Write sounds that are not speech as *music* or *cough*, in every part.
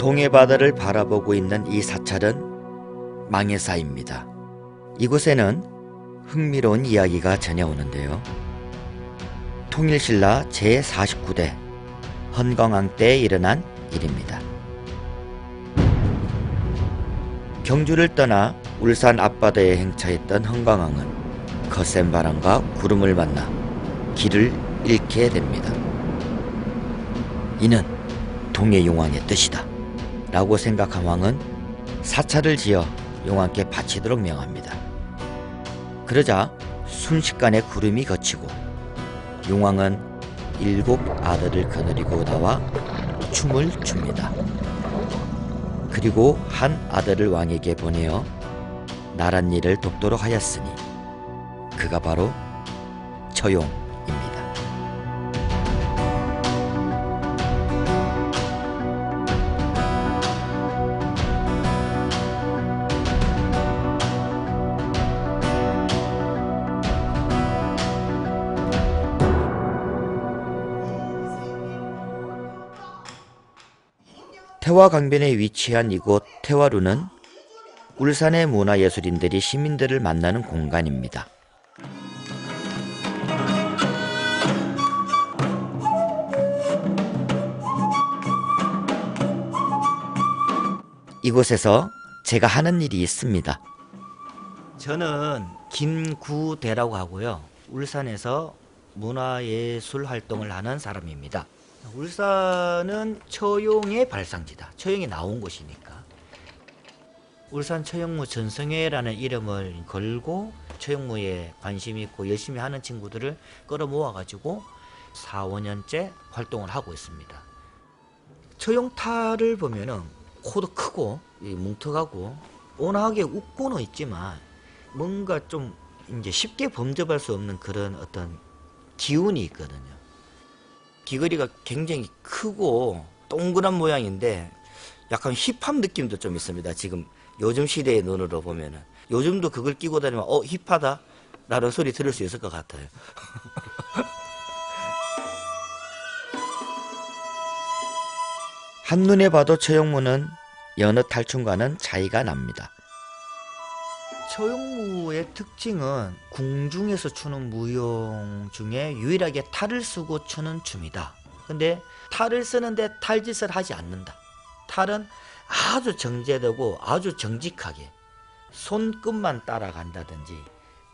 동해 바다를 바라보고 있는 이 사찰은 망해사입니다. 이곳에는 흥미로운 이야기가 전해오는데요. 통일신라 제49대 헌광왕 때에 일어난 일입니다. 경주를 떠나 울산 앞바다에 행차했던 헌광왕은 거센 바람과 구름을 만나 길을 잃게 됩니다. 이는 동해용왕의 뜻이다. 라고 생각한 왕은 사찰을 지어 용왕께 바치도록 명합니다. 그러자 순식간에 구름이 걷히고 용왕은 일곱 아들을 거느리고 나와 춤을 춥니다. 그리고 한 아들을 왕에게 보내어 나란 일을 돕도록 하였으니 그가 바로 처용 태화 강변에 위치한 이곳 태화루는 울산의 문화예술인들이 시민들을 만나는 공간입니다. 이곳에서 제가 하는 일이 있습니다. 저는 김구대라고 하고요. 울산에서 문화예술 활동을 하는 사람입니다. 울산은 처용의 발상지다. 처용이 나온 곳이니까. 울산 처용무 전성회라는 이름을 걸고 처용무에 관심 있고 열심히 하는 친구들을 끌어모아 가지고 4, 5년째 활동을 하고 있습니다. 처용탈을 보면은 코도 크고 이 뭉툭하고 온화하게 웃고는 있지만 뭔가 좀 이제 쉽게 범접할 수 없는 그런 어떤 기운이 있거든요. 귀걸이가 굉장히 크고 동그란 모양인데 약간 힙합 느낌도 좀 있습니다. 지금 요즘 시대의 눈으로 보면은 요즘도 그걸 끼고 다니면 어 힙하다 라는 소리 들을 수 있을 것 같아요. *laughs* 한눈에 봐도 처용무는 여느 탈춤과는 차이가 납니다. 처용무의 특징은 궁중에서 추는 무용 중에 유일하게 탈을 쓰고 추는 춤이다. 근데 탈을 쓰는데 탈짓을 하지 않는다. 탈은 아주 정제되고 아주 정직하게 손끝만 따라간다든지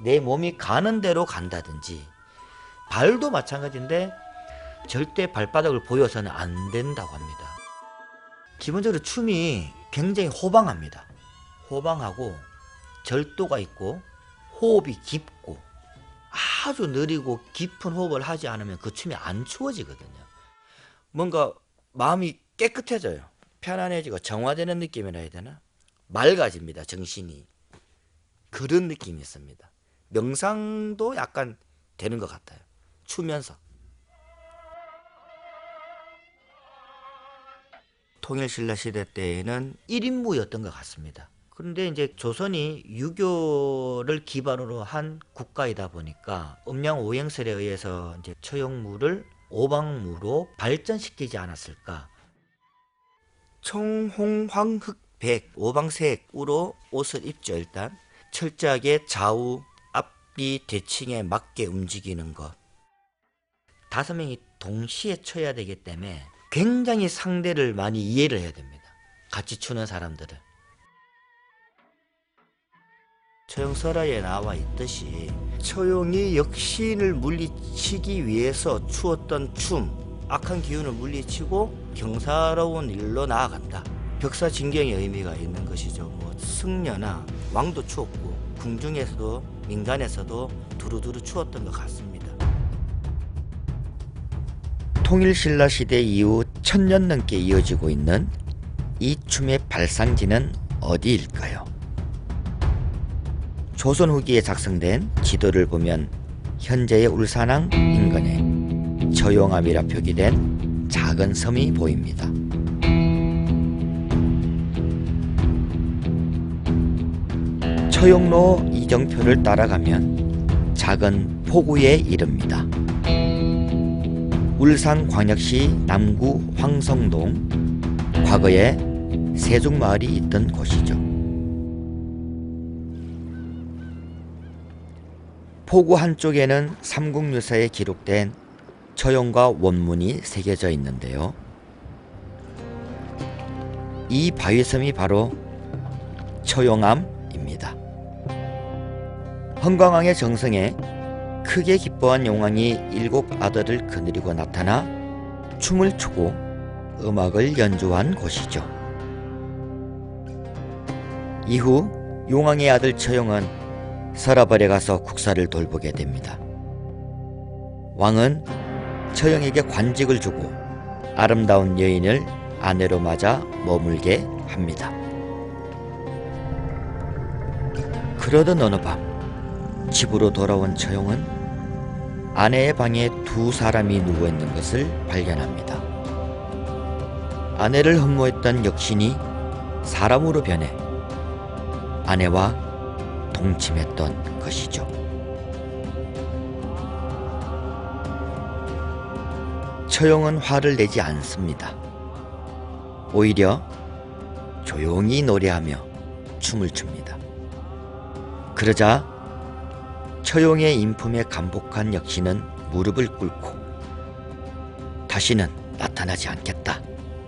내 몸이 가는 대로 간다든지 발도 마찬가지인데 절대 발바닥을 보여서는 안 된다고 합니다. 기본적으로 춤이 굉장히 호방합니다. 호방하고 절도가 있고 호흡이 깊고 아주 느리고 깊은 호흡을 하지 않으면 그 춤이 안 추어지거든요. 뭔가 마음이 깨끗해져요. 편안해지고 정화되는 느낌이라 해야 되나? 맑아집니다. 정신이. 그런 느낌이 있습니다. 명상도 약간 되는 것 같아요. 추면서. 통일신라 시대 때에는 1인무였던 것 같습니다. 그런데 이제 조선이 유교를 기반으로 한 국가이다 보니까 음양 오행설에 의해서 이제 처용무를 오방무로 발전시키지 않았을까. 청홍황흑백 오방색으로 옷을 입죠 일단. 철저하게 좌우 앞뒤 대칭에 맞게 움직이는 것. 다섯 명이 동시에 쳐야 되기 때문에 굉장히 상대를 많이 이해를 해야 됩니다. 같이 추는 사람들을 처용설화에 나와 있듯이 처용이 역신을 물리치기 위해서 추었던 춤 악한 기운을 물리치고 경사로운 일로 나아간다. 벽사 진경의 의미가 있는 것이죠. 뭐 승려나 왕도 추었고 궁중에서도 민간에서도 두루두루 추었던 것 같습니다. 통일신라 시대 이후 천년 넘게 이어지고 있는 이 춤의 발상지는 어디일까요? 조선 후기에 작성된 지도를 보면 현재의 울산항 인근에 저용암이라 표기된 작은 섬이 보입니다. 처용로 이정표를 따라가면 작은 포구에 이릅니다. 울산광역시 남구 황성동 과거에 세종마을이 있던 곳이죠. 포구 한쪽에는 삼국유사에 기록된 처용과 원문이 새겨져 있는데요. 이 바위섬이 바로 처용암입니다. 헌광왕의 정성에 크게 기뻐한 용왕이 일곱 아들을 거느리고 나타나 춤을 추고 음악을 연주한 곳이죠. 이후 용왕의 아들 처용은 서라벌에 가서 국사를 돌보게 됩니다. 왕은 처용에게 관직을 주고 아름다운 여인을 아내로 맞아 머물게 합니다. 그러던 어느 밤 집으로 돌아온 처용은 아내의 방에 두 사람이 누워 있는 것을 발견합니다. 아내를 흠모했던 역신이 사람으로 변해 아내와 동침했던 것이죠. 처용은 화를 내지 않습니다. 오히려 조용히 노래하며 춤을 춥니다. 그러자 처용의 인품에 감복한 역신은 무릎을 꿇고 다시는 나타나지 않겠다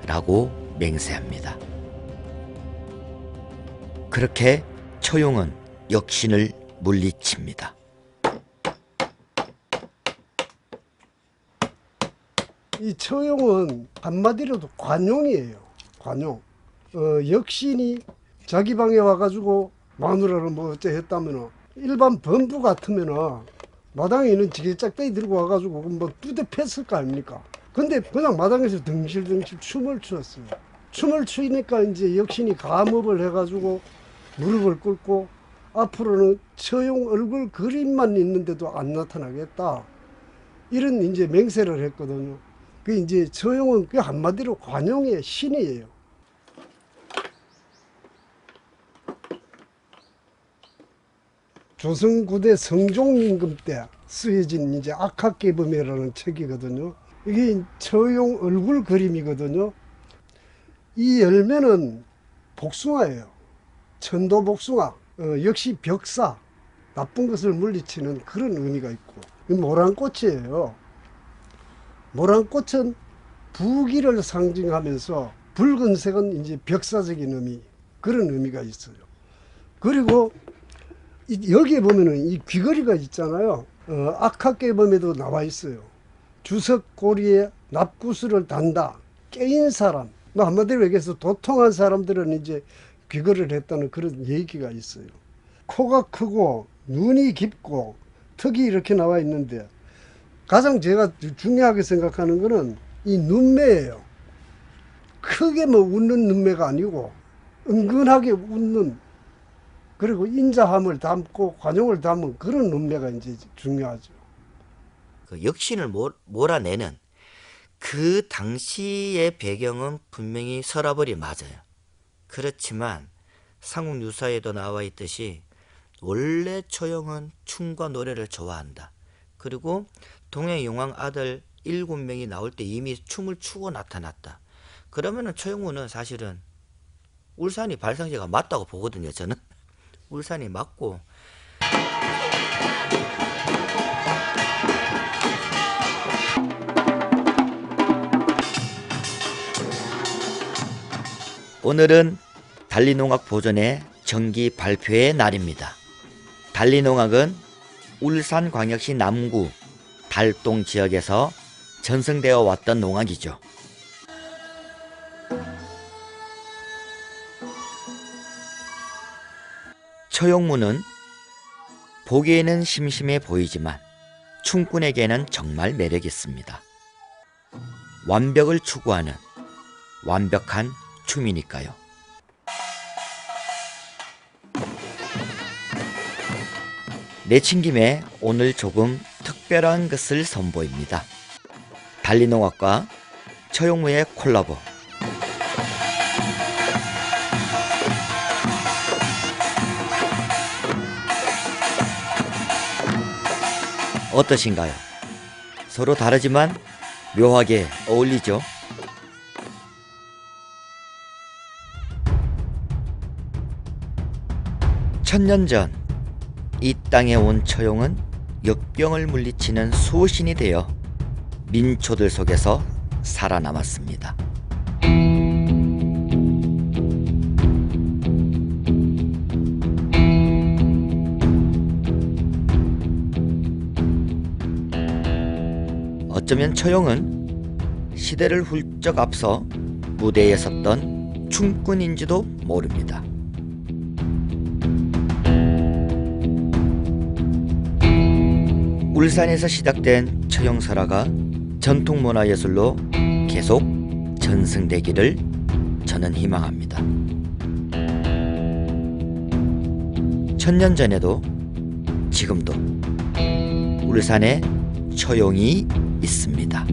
라고 맹세합니다. 그렇게 처용은 역신을 물리칩니다. 이 처용은 한마디로도 관용이에요. 관용. 어, 역신이 자기 방에 와가지고 마누라를 뭐 어째 했다면은 일반 범부 같으면은 마당에 있는 지게 짝대기 들고 와가지고 뭐 두대 팼을 거 아닙니까? 근데 그냥 마당에서 덩실덩실 춤을 추었어요. 춤을 추니까 이제 역신이 감업을 해가지고 무릎을 꿇고 앞으로는 처용 얼굴 그림만 있는데도 안 나타나겠다. 이런 이제 맹세를 했거든요. 그 이제 처용은 그 한마디로 관용의 신이에요. 조선구대 성종임금 때 쓰여진 이제 악학계범이라는 책이거든요. 이게 처용 얼굴 그림이거든요. 이 열매는 복숭아예요. 천도 복숭아. 어, 역시 벽사. 나쁜 것을 물리치는 그런 의미가 있고. 이 모란꽃이에요. 모란꽃은 부기를 상징하면서 붉은색은 이제 벽사적인 의미 그런 의미가 있어요. 그리고 이- 여기에 보면은 이 귀걸이가 있잖아요. 어, 악학계범에도 나와 있어요. 주석고리에 납구슬을 단다. 깨인 사람. 뭐 한마디로 얘기해서 도통한 사람들은 이제 귀걸이를 했다는 그런 얘기가 있어요. 코가 크고 눈이 깊고 턱이 이렇게 나와 있는데 가장 제가 중요하게 생각하는 거는 이 눈매예요. 크게 뭐 웃는 눈매가 아니고 은근하게 웃는 그리고 인자함을 담고 관용을 담은 그런 눈매가 이제 중요하죠. 그 역신을 몰- 몰아내는 그 당시의 배경은 분명히 서라벌이 맞아요. 그렇지만 삼국유사에도 나와 있듯이 원래 처형은 춤과 노래를 좋아한다. 그리고 동해 용왕 아들 일곱 명이 나올 때 이미 춤을 추고 나타났다. 그러면은 처형우는 사실은 울산이 발상제가 맞다고 보거든요. 저는 울산이 맞고 오늘은 달리농악 보존의 정기 발표의 날입니다. 달리농악은 울산광역시 남구 달동 지역에서 전승되어 왔던 농악이죠. 처용무는 보기에는 심심해 보이지만 춤꾼에게는 정말 매력 있습니다. 완벽을 추구하는 완벽한 춤이니까요. 내친김에 오늘 조금 특별한 것을 선보입니다. 달리농학과 처용무의 콜라보 어떠신가요? 서로 다르지만 묘하게 어울리죠? 천년 전 이 땅에 온 처용은 역병을 물리치는 수호신이 되어 민초들 속에서 살아남았습니다. 어쩌면 처용은 시대를 훌쩍 앞서 무대에 섰던 춤꾼인지도 모릅니다. 울산에서 시작된 처용설화가 전통문화예술로 계속 전승되기를 저는 희망합니다. 천년 전에도 지금도 울산에 처용이 있습니다.